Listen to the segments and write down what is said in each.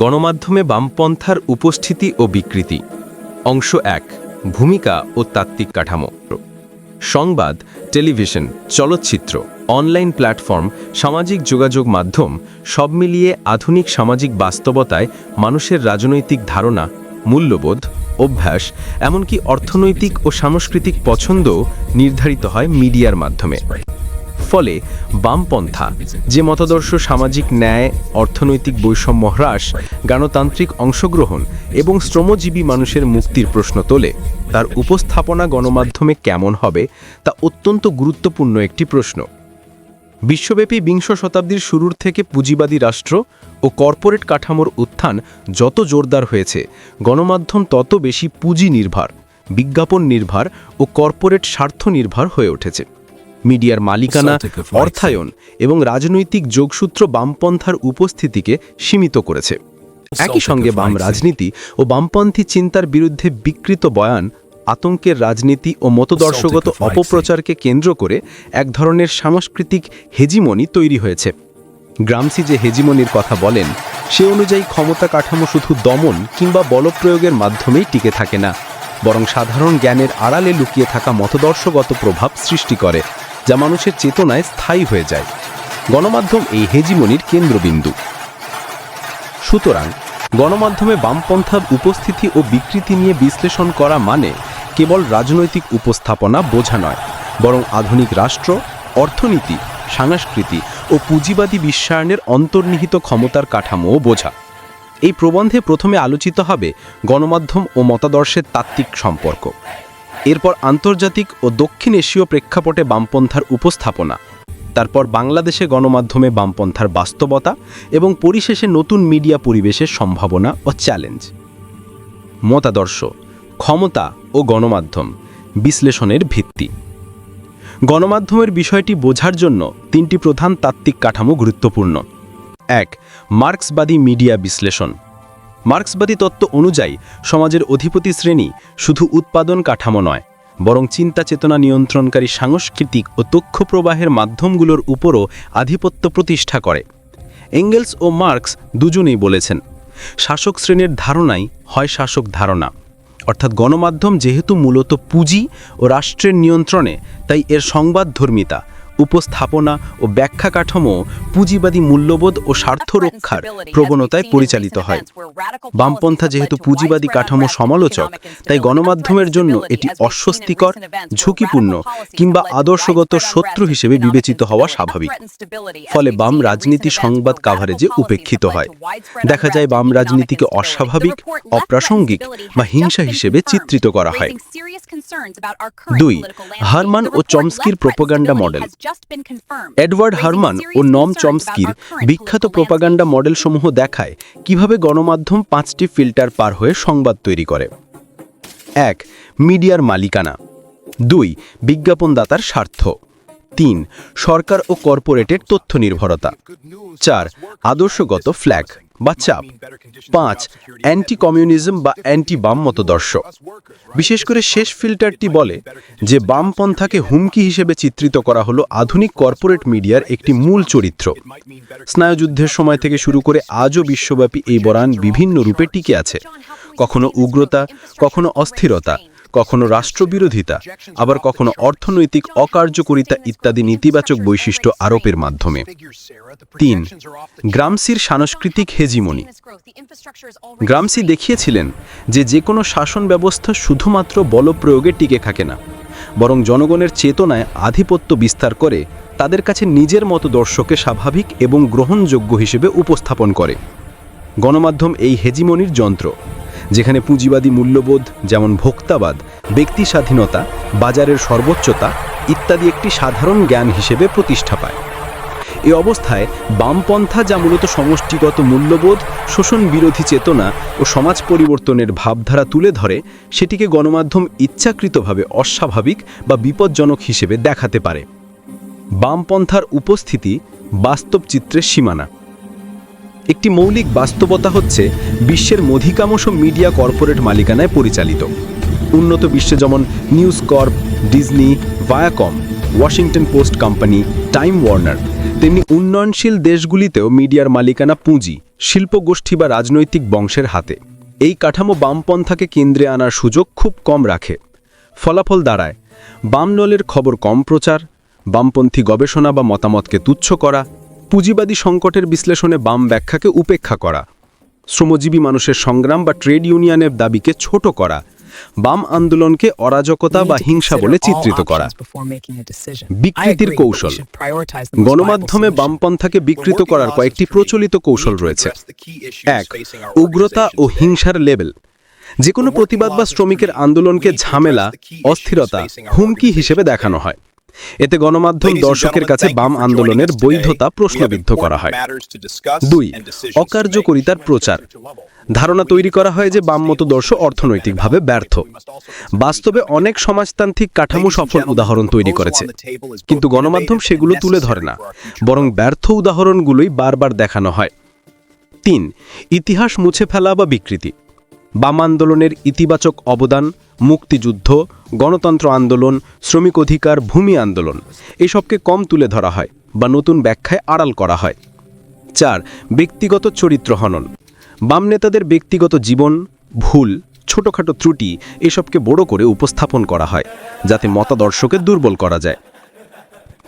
গণমাধ্যমে বামপন্থার উপস্থিতি ও বিকৃতি। অংশ এক, ভূমিকা ও তাত্ত্বিক কাঠামো। সংবাদ, টেলিভিশন, চলচ্চিত্র, অনলাইন প্ল্যাটফর্ম, সামাজিক যোগাযোগ মাধ্যম, সব মিলিয়ে আধুনিক সামাজিক বাস্তবতায় মানুষের রাজনৈতিক ধারণা, মূল্যবোধ, অভ্যাস, এমনকি অর্থনৈতিক ও সাংস্কৃতিক পছন্দও নির্ধারিত হয় মিডিয়ার মাধ্যমে। ফলে বামপন্থা, যে মতাদর্শ সামাজিক ন্যায়, অর্থনৈতিক বৈষম্য হ্রাস, গণতান্ত্রিক অংশগ্রহণ এবং শ্রমজীবী মানুষের মুক্তির প্রশ্ন তোলে, তার উপস্থাপনা গণমাধ্যমে কেমন হবে, তা অত্যন্ত গুরুত্বপূর্ণ একটি প্রশ্ন। বিশ্বব্যাপী বিংশ শতাব্দীর শুরুর থেকে পুঁজিবাদী রাষ্ট্র ও কর্পোরেট কাঠামোর উত্থান যত জোরদার হয়েছে, গণমাধ্যম তত বেশি পুঁজি নির্ভর, বিজ্ঞাপন নির্ভর ও কর্পোরেট স্বার্থ নির্ভর হয়ে উঠেছে। মিডিয়ার মালিকানা অর্থায়ন এবং রাজনৈতিক যোগসূত্র বামপন্থার উপস্থিতিকে সীমিত করেছে। একই সঙ্গে বাম রাজনীতি ও বামপন্থী চিন্তার বিরুদ্ধে বিকৃত বয়ান আতঙ্কের রাজনীতি ও মতদর্শগত অপপ্রচারকে কেন্দ্র করে এক ধরনের সাংস্কৃতিক হেজিমনি তৈরি হয়েছে। গ্রামসি যে হেজিমনির কথা বলেন সে অনুযায়ী ক্ষমতা কাঠামো শুধু দমন কিংবা বলপ্রয়োগের মাধ্যমেই টিকে থাকে না বরং সাধারণ জ্ঞানের আড়ালে লুকিয়ে থাকা মতদর্শগত প্রভাব সৃষ্টি করে। যা মানুষের চেতনায় স্থায়ী হয়ে যায়। গণমাধ্যম এই হেজিমনির কেন্দ্রবিন্দু। সুতরাং, গণমাধ্যমে বামপন্থার উপস্থিতি ও বিকৃতি নিয়ে বিশ্লেষণ করা মানে কেবল রাজনৈতিক উপস্থাপনা বোঝা নয়, বরং আধুনিক রাষ্ট্র, অর্থনীতি, সংস্কৃতি ও পুঁজিবাদী বিশ্বায়নের অন্তর্নিহিত ক্ষমতার কাঠামোও বোঝা। এই প্রবন্ধে প্রথমে আলোচিত হবে গণমাধ্যম ও মতাদর্শের তাত্ত্বিক সম্পর্ক। এরপর আন্তর্জাতিক ও দক্ষিণ এশীয় প্রেক্ষাপটে বামপন্থার উপস্থাপনা, তারপর বাংলাদেশে গণমাধ্যমে বামপন্থার বাস্তবতা এবং পরিশেষে নতুন মিডিয়া পরিবেশের সম্ভাবনা ও চ্যালেঞ্জ। মতাদর্শ, ক্ষমতা ও গণমাধ্যম বিশ্লেষণের ভিত্তি। গণমাধ্যমের বিষয়টি বোঝার জন্য তিনটি প্রধান তাত্ত্বিক কাঠামো গুরুত্বপূর্ণ। এক, মার্ক্সবাদী মিডিয়া বিশ্লেষণ। মার্ক্সবাদী তত্ত্ব অনুযায়ী, সমাজের অধিপতি শ্রেণি শুধু উৎপাদন কাঠামো নয়, বরং চিন্তা চেতনা নিয়ন্ত্রণকারী সাংস্কৃতিক ও তথ্য প্রবাহের মাধ্যমগুলোর উপরও আধিপত্য প্রতিষ্ঠা করে। এঙ্গেলস ও মার্কস দুজনেই বলেছেন, শাসক শ্রেণির ধারণাই হয় শাসক ধারণা। অর্থাৎ গণমাধ্যম যেহেতু মূলত পুঁজি ও রাষ্ট্রের নিয়ন্ত্রণে, তাই এর সংবাদধর্মিতা উপস্থাপনা ও ব্যাখ্যা কাঠামো পুঁজিবাদী মূল্যবোধ ও স্বার্থ রক্ষার প্রবণতায় পরিচালিত হয়। বামপন্থা যেহেতু পুঁজিবাদী কাঠামো সমালোচক তাই গণমাধ্যমের জন্য এটি অস্বস্তিকর ঝুঁকিপূর্ণ কিংবা আদর্শগত শত্রু হিসেবে বিবেচিত হওয়া স্বাভাবিক। ফলে বাম রাজনীতি সংবাদ কাভারেজে উপেক্ষিত হয়। দেখা যায় বাম রাজনীতিকে অস্বাভাবিক অপ্রাসঙ্গিক বা হিংসা হিসেবে চিত্রিত করা হয়। দুই হারমান ও চমস্কির প্রোপাগান্ডা মডেল এডওয়ার্ড হারমান ও নম চমস্কির বিখ্যাত প্রোপাগান্ডা মডেলসমূহ দেখায় কীভাবে গণমাধ্যম পাঁচটি ফিল্টার পার হয়ে সংবাদ তৈরি করে। এক মিডিয়ার মালিকানা। দুই বিজ্ঞাপনদাতার স্বার্থ। তিন সরকার ও কর্পোরেটের তথ্য নির্ভরতা। চার আদর্শগত ফ্ল্যাগ। বা চাপ পাঁচ অ্যান্টি কমিউনিজম বা অ্যান্টি বাম মতদর্শ। বিশেষ করে শেষ ফিল্টারটি বলে যে বামপন্থাকে হুমকি হিসেবে চিত্রিত করা হলো আধুনিক কর্পোরেট মিডিয়ার একটি মূল চরিত্র। স্নায়ুযুদ্ধের সময় থেকে শুরু করে আজও বিশ্বব্যাপী এই বরান বিভিন্ন রূপে টিকে আছে। কখনো উগ্রতা কখনো অস্থিরতা। কখনো রাষ্ট্রবিরোধিতা, আবার কখনো অর্থনৈতিক অকার্যকরিতা ইত্যাদি নেতিবাচক বৈশিষ্ট্য আরোপের মাধ্যমে। তিন, গ্রামসির সাংস্কৃতিক হেজিমনি। গ্রামসি দেখিয়েছিলেন যে যে কোনো শাসন ব্যবস্থা শুধুমাত্র বলপ্রয়োগে টিকে থাকে না, বরং জনগণের চেতনায় আধিপত্য বিস্তার করে, তাদের কাছে নিজের মতো দর্শকে স্বাভাবিক এবং গ্রহণযোগ্য হিসেবে উপস্থাপন করে। গণমাধ্যম এই হেজিমনির যন্ত্র। যেখানে পুঁজিবাদী মূল্যবোধ, যেমন ভোক্তাবাদ ব্যক্তি স্বাধীনতা বাজারের সর্বোচ্চতা ইত্যাদি একটি সাধারণ জ্ঞান হিসেবে প্রতিষ্ঠা পায়। এ অবস্থায় বামপন্থা যা মূলত সমষ্টিগত মূল্যবোধ, শোষণ বিরোধী চেতনা ও সমাজ পরিবর্তনের ভাবধারা তুলে ধরে, সেটিকে গণমাধ্যম ইচ্ছাকৃতভাবে অস্বাভাবিক বা বিপজ্জনক হিসেবে দেখাতে পারে। বামপন্থার উপস্থিতি বাস্তব চিত্রের সীমানা। একটি মৌলিক বাস্তবতা হচ্ছে বিশ্বের মধিকাংশ মিডিয়া কর্পোরেট মালিকানায় পরিচালিত। উন্নত বিশ্বে যেমন News Corp Disney Viacom Washington Post company Time Warner তেমনি উন্নয়নশীল দেশগুলিতেও মিডিয়ার মালিকানা পুঁজি, শিল্পগোষ্ঠী বা রাজনৈতিক বংশের হাতে। এই কাঠামো বামপন্থাকে কেন্দ্রে আনার সুযোগ খুব কম রাখে। ফলাফল দাঁড়ায়। বাম দলের খবর কম প্রচার, বামপন্থী গবেষণা বা মতামতকে তুচ্ছ করা পুঁজিবাদী সংকটের বিশ্লেষণে বাম ব্যাখ্যাকে উপেক্ষা করা শ্রমজীবী মানুষের সংগ্রাম বা ট্রেড ইউনিয়নের দাবিকে ছোট করা বাম আন্দোলনকে অরাজকতা বা হিংসা বলে চিত্রিত করা। বিকৃতির কৌশল গণমাধ্যমে বামপন্থাকে বিকৃত করার কয়েকটি প্রচলিত কৌশল রয়েছে। এক উগ্রতা ও হিংসার লেভেল যে কোনো প্রতিবাদ বা শ্রমিকের আন্দোলনকে ঝামেলা অস্থিরতা হুমকি হিসেবে দেখানো হয়। এতে গণমাধ্যম দর্শকের কাছে বাম আন্দোলনের বৈধতা প্রশ্নবিদ্ধ করা হয়। দুই অকার্যকরিতার প্রচার। ধারণা তৈরি করা হয় যে বাম মতদর্শ অর্থনৈতিকভাবে ব্যর্থ। বাস্তবে অনেক সমাজতান্ত্রিক কাঠামো সফল উদাহরণ তৈরি করেছে। কিন্তু গণমাধ্যম সেগুলো তুলে ধরে না বরং ব্যর্থ উদাহরণগুলোই বারবার দেখানো হয়। তিন ইতিহাস মুছে ফেলা বা বিকৃতি। বাম আন্দোলনের ইতিবাচক অবদান মুক্তিযুদ্ধ, গণতন্ত্র আন্দোলন, শ্রমিক অধিকার, ভূমি আন্দোলন, এসবকে কম তুলে ধরা হয় বা নতুন ব্যাখ্যায় আড়াল করা হয়। চার, ব্যক্তিগত চরিত্র হনন। বাম নেতাদের ব্যক্তিগত জীবন, ভুল, ছোটখাটো ত্রুটি এসবকে বড় করে উপস্থাপন করা হয়, যাতে মতাদর্শকে দুর্বল করা যায়।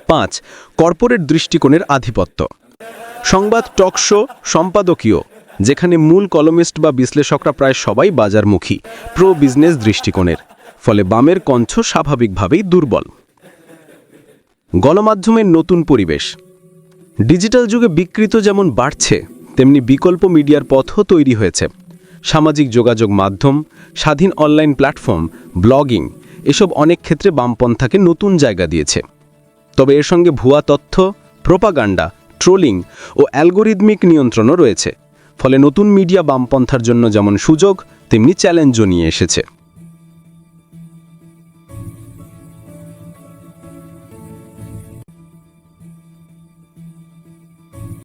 পাঁচ, কর্পোরেট দৃষ্টিকোণের আধিপত্য। সংবাদ টক শো সম্পাদকীয় যেখানে মূল কলমিস্ট বা বিশ্লেষকরা প্রায় সবাই বাজারমুখী, প্রো বিজনেস দৃষ্টিকোণের, ফলে বামের কণ্ঠ স্বাভাবিকভাবেই দুর্বল। গণমাধ্যমের নতুন পরিবেশ। ডিজিটাল যুগে বিকৃত যেমন বাড়ছে, তেমনি বিকল্প মিডিয়ার পথও তৈরি হয়েছে। সামাজিক যোগাযোগ মাধ্যম, স্বাধীন অনলাইন প্ল্যাটফর্ম, ব্লগিং, এসব অনেক ক্ষেত্রে বামপন্থাকে নতুন জায়গা দিয়েছে। তবে এর সঙ্গে ভুয়া তথ্য, প্রোপাগান্ডা, ট্রোলিং ও অ্যালগোরিদমিক নিয়ন্ত্রণও রয়েছে। ফলে নতুন মিডিয়া বামপন্থার জন্য যেমন সুযোগ তেমনি চ্যালেঞ্জও নিয়ে এসেছে।